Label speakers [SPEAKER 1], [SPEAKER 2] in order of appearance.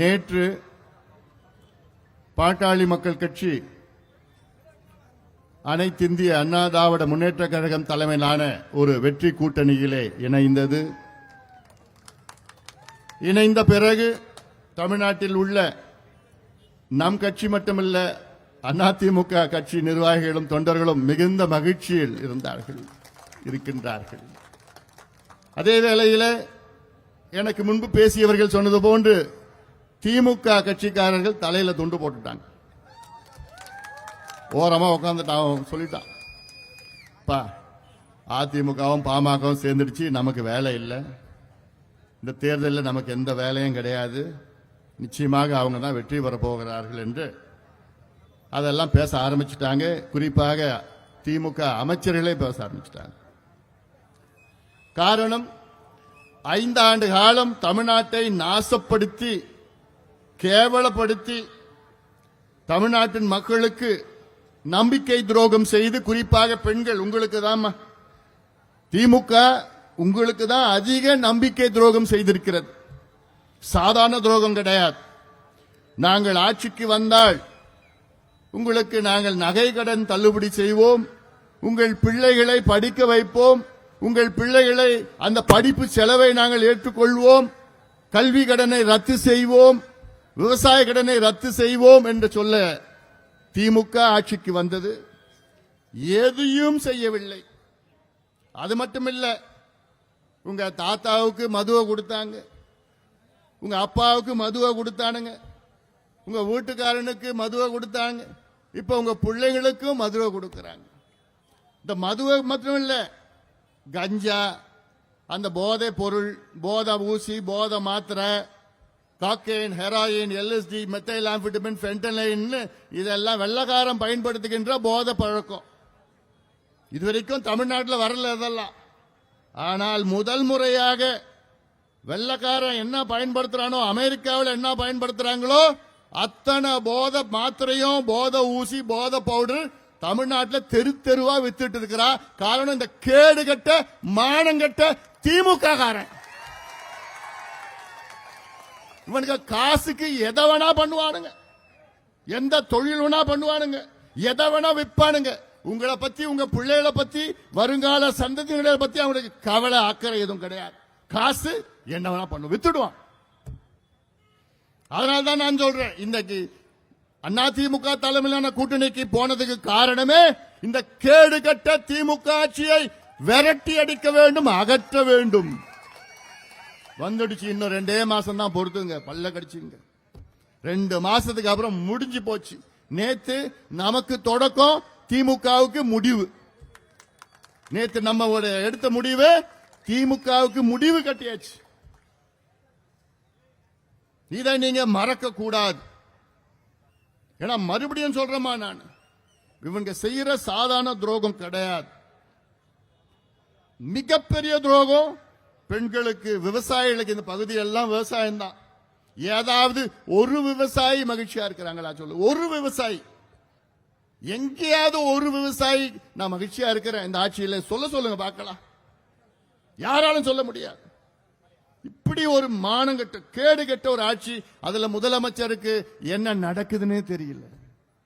[SPEAKER 1] நேற்று பாட்டாளி மக்கள் கட்சி அனைத்திந்திய அண்ணா திராவிட முன்னேற்ற கழகம் தலைமையிலான ஒரு வெற்றி கூட்டணியிலே இணைந்தது. இணைந்த பிறகு தமிழ்நாட்டில் உள்ள நம் கட்சி மட்டுமல்ல அதிமுக கட்சி நிர்வாகிகளும் தொண்டர்களும் மிகுந்த மகிழ்ச்சியில் இருந்தார்கள் இருக்கின்றார்கள். அதே வேளையில் எனக்கு முன்பு பேசியவர்கள் சொன்னது போன்று திமுக கட்சிக்காரர்கள் தலையில துண்டு போட்டுட்டாங்க. ஓரமா உட்காந்துட்டான் சொல்லிட்டான். பா அதிமுகவும் பாமகவும் சேர்ந்துடுச்சு நமக்கு வேலை இல்லை. இந்த தேர்தலில் நமக்கு எந்த வேலையும் கிடையாது. நிச்சயமாக அவங்க தான் வெற்றி பெற போகிறார்கள் என்று அதெல்லாம் பேச ஆரம்பிச்சிட்டாங்க. குறிப்பாக திமுக அமைச்சர்களே பேச ஆரம்பிச்சிட்டாங்க. காரணம் ஐந்தாண்டு காலம் தமிழ்நாட்டை நாசப்படுத்தி கேவலப்படுத்தி தமிழ்நாட்டின் மக்களுக்கு நம்பிக்கை துரோகம் செய்து குறிப்பாக பெண்கள் உங்களுக்கு தான் திமுக உங்களுக்கு தான் அதிக நம்பிக்கை துரோகம் செய்திருக்கிறது. சாதாரண துரோகம் கிடையாது. நாங்கள் ஆட்சிக்கு வந்தால் உங்களுக்கு நாங்கள் நகை கடன் தள்ளுபடி செய்வோம் உங்கள் பிள்ளைகளை படிக்க வைப்போம் உங்கள் பிள்ளைகளை அந்த படிப்பு செலவை நாங்கள் ஏற்றுக்கொள்வோம் கல்வி கடனை ரத்து செய்வோம் விவசாய கடனை ரத்து செய்வோம் என்று சொல்ல திமுக ஆட்சிக்கு வந்தது. எதையும் செய்யவில்லை. அது மட்டுமில்ல உங்க தாத்தாவுக்கு மதுவை கொடுத்தாங்க. உங்க அப்பாவுக்கு மதுவை கொடுத்தானுங்க. உங்க வீட்டுக்காரனுக்கு மதுவை கொடுத்தாங்க. இப்ப உங்க பிள்ளைங்களுக்கும் மதுவை கொடுக்கறாங்க. இந்த மதுவை மட்டும் இல்ல கஞ்சா அந்த போதை பொருள் போதை ஊசி போதை மாத்திரை cocaine heroin L S D methyl amphetamine fentanyl இதெல்லாம் வெள்ளக்காரம் பயன்படுத்துகின்ற போத பழக்கம். இதுவரைக்கும் தமிழ்நாட்டில் வரல இதெல்லாம் ஆனால் முதல் முறையாக வெள்ளக்காரன் என்ன பயன்படுத்துறானோ அமெரிக்காவில் என்ன பயன்படுத்துறாங்களோ அத்தனை போத மாத்திரையும் போத ஊசி போத பவுடர் தமிழ்நாட்டில் தெரு தெருவா வித்துட்டு இருக்கிறா காரணம் இந்த கேடு கட்ட மானங்கட்ட திமுக காரன் இவனுக்கு காசுக்கு எதை வேணா பண்ணுவானுங்க. எந்த தொழில் வேணா பண்ணுவானுங்க. எதை வேணா விற்பானுங்க உங்களை பத்தி உங்க பிள்ளைகளை பத்தி வருங்கால சந்ததிகளை பத்தி அவனுக்கு கவலை அக்கறை எதுவும் கிடையாது. காசு என்ன வேணா பண்ணும். வித்துடுவான். அதனால தான் நான் சொல்றேன் இன்னைக்கு அதிமுக தலைமையிலான கூட்டணிக்கு போனதுக்கு காரணமே இந்த கேடு கட்ட திமுக ஆட்சியை விரட்டி அடிக்க வேண்டும் அகற்ற வேண்டும். வந்துடுச்சு. இன்னும் ரெண்டே மாசம் தான் பொறுத்துங்க பல்ல கடிச்சுங்க. ரெண்டு மாசத்துக்கு அப்புறம் முடிஞ்சு போச்சு. நேத்து நமக்கு தொடக்கம் திமுகவுக்கு முடிவு. நேத்து நம்ம ஒரு எடுத்த முடிவு திமுகவுக்கு முடிவு கட்டியாச்சு. இதை நீங்க மறக்க கூடாது. ஏன்னா மறுபடியும் சொல்றேமா நான். இவங்க செய்யற சாதாரண துரோகம் கிடையாது. மிகப்பெரிய துரோகம் பெண்களுக்கு விவசாயிகளுக்கு இந்த பகுதியெல்லாம் விவசாயம் தான் ஏதாவது ஒரு விவசாயி மகிழ்ச்சியா இருக்கிறாங்களா சொல்லு. ஒரு விவசாயி. எங்கேயாவது ஒரு விவசாயி நான் மகிழ்ச்சியா இருக்கிறேன் இந்த ஆட்சியில. சொல்ல சொல்லுங்க பார்க்கலாம். யாராலும் சொல்ல முடியாது. இப்படி ஒரு மானங்கட்ட கேடு கெட்ட ஒரு ஆட்சி அதுல முதலமைச்சருக்கு என்ன நடக்குதுன்னே தெரியல.